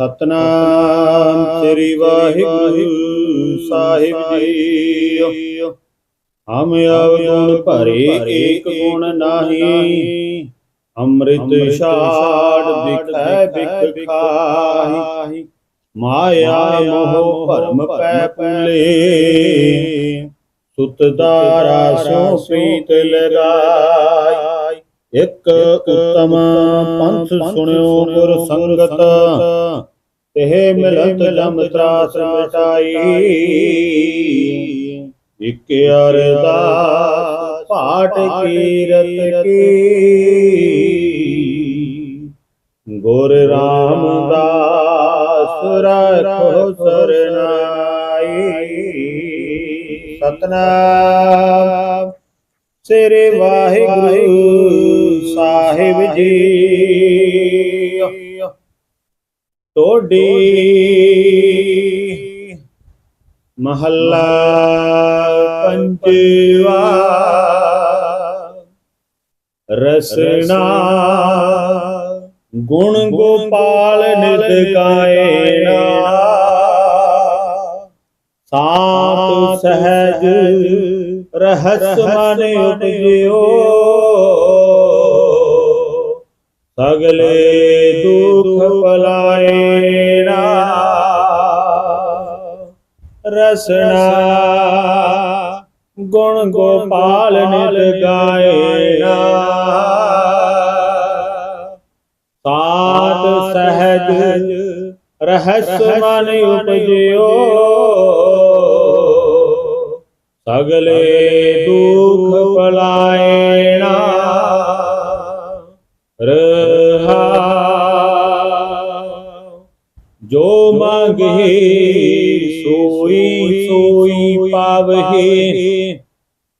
ਸਤਨਾਮ ਸ੍ਰੀ ਵਾਹਿਗੁਰੂ ਸਾਹਿਬ ਜੀ ਹਮ ਅਵਗੁਣ ਭਰੇ ਏਕ ਗੁਣ ਨਾਹੀ। ਅੰਮ੍ਰਿਤ ਛਾੜ ਦਿਖੈ ਬਿਖ ਖਾਹੀ ਮਾਇਆ ਮੋਹ ਭਰਮ ਪੈ ਪੁਲੇ ਸੁਤ ਦਾਰਾ ਸੋ ਪ੍ਰੀਤ ਲਗਾਈ। ਇਕ ਉਤਮ ਪੰਥ ਸੁਣਿਓ ਗੁਰ ਸੰਗਤ। ਤੇ ਮਿਲਤ ਜਮ ਤਰਾਸ ਮਿਟਾਈ। ਇਕ ਅਰਦਾਸ ਪਾਠ ਕੀਰਤ ਕੀ। ਗੁਰ ਰਾਮਦਾਸ ਰੱਖੋ ਸਰਨਾਈ। ਸਤਨਾਮ। ਸ੍ਰੀ ਵਾਹਿਗੁਰੂ ਸਾਹਿਬ ਜੀ। ਤੋੜੀ ਮਹੱਲਾ ਪੰਜਵਾ। ਰਸਨਾ। ਗੁਣ ਗੋਪਾਲ ਨਿਤ ਗਾਇਣਾ ਸਾਤ ਸਹਿਜ ਰਹਸ ਮਨ ਉਪਜਿਓ। ਸਗਲੇ ਦੁਖ ਰਸਨਾ। ਗੁਣ ਗੋਪਾਲ ਨਿਤ ਗਾਏਣਾ ਸਾਤ ਸਹਿਜ ਰਹਸ ਮਨ ਉਪਜਿਓ। ਸਗਲੇ ਦੁਖ ਪਲਾਏਣਾ ਜੋ ਮੰਗੇ, ਸੋਈ ਸੋਈ ਪਾਵਹਿ।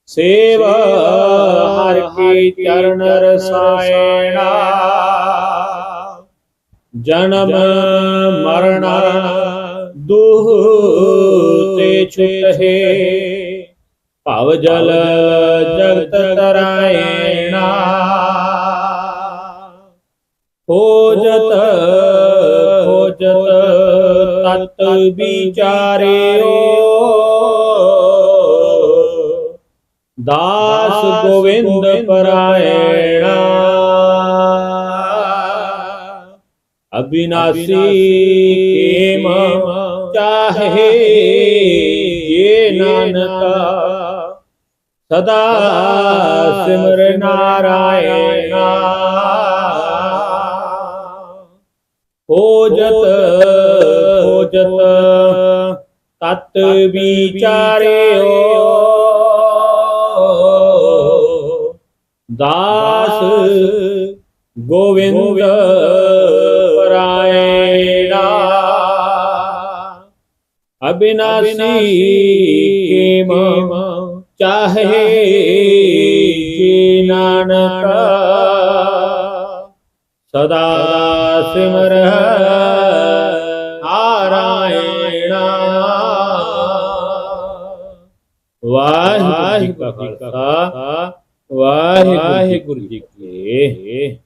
ਸੇਵ ਹਰ ਕੀ ਚਰਨ ਰਸਾਇਣਾ। ਜਨਮ, ਮਰਨ ਦੁਹ ਤੇ ਛੁਟਹਿ। ਭਵ ਜਲ ਜਗਤ ਤਰਾਇਣਾ। ਖੋਜਤ ਖੋਜਤ ਤਤ ਵਿਚਾਰਿਓ ਦਾਸ ਗੋਵਿੰਦ ਪਰਾਇਣਾ। ਅਬਿਨਾਸੀ ਕੇਮ ਚਾਹੇ ਇਹ ਨਾਨਕ। ਸਦਾ ਸਿਮਰ ਨਾਰਾਇਣਾ। ਖੋਜਤ ਖੋਜਤ। ਤਤ ਵਿਚਾਰਿਓ। ਦਾਸ ਗੋਵਿੰਦ ਪਰਾਇਣਾ ਅਬਿਨਾਸੀ ਕੇਮ ਚਾਹੇ। ਸਦਾ ਸਿਮਰ ਨਾਰਾਇਣਾ। ਵਾਹਿਗੁਰੂ ਜੀ ਕਾ ਖਾਲਸਾ। ਵਾਹਿਗੁਰੂ ਜੀ ਕੀ